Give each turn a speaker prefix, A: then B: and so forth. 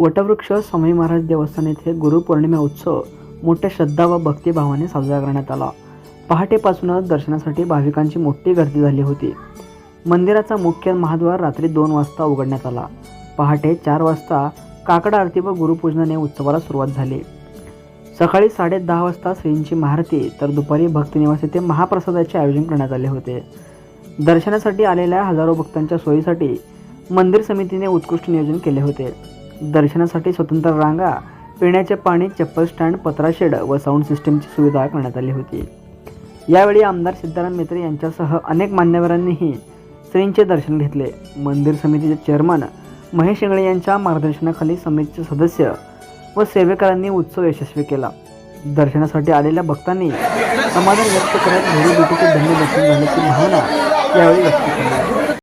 A: वटवृक्ष स्वामी महाराज देवस्थान येथे गुरुपौर्णिमा उत्सव मोठ्या श्रद्धा व भक्तिभावाने साजरा करण्यात आला. पहाटेपासूनच दर्शनासाठी भाविकांची मोठी गर्दी झाली होती. मंदिराचा मुख्य महाद्वार रात्री दोन वाजता उघडण्यात आला. पहाटे चार वाजता काकड आरती व गुरुपूजनाने उत्सवाला सुरुवात झाली. सकाळी साडे दहा वाजता श्रींची महारती तर दुपारी भक्तनिवास येथे महाप्रसादाचे आयोजन करण्यात आले होते. दर्शनासाठी आलेल्या हजारो भक्तांच्या सोयीसाठी मंदिर समितीने उत्कृष्ट नियोजन केले होते. दर्शनासाठी स्वतंत्र रांगा पिण्याचे पाणी चप्पल स्टँड पत्रा शेड व साऊंड सिस्टीमची सुविधा करण्यात आली होती. यावेळी आमदार सिद्धाराम मित्रे यांच्यासह अनेक मान्यवरांनीही श्रींचे दर्शन घेतले. मंदिर समितीचे चेअरमन महेश इंगळे यांच्या मार्गदर्शनाखाली समितीचे सदस्य व सेवेकरांनी उत्सव यशस्वी केला. दर्शनासाठी आलेल्या भक्तांनी समाधान व्यक्त करत घरी भेटीचे धन्य दर्शन झाल्याची भावना यावेळी व्यक्त केली.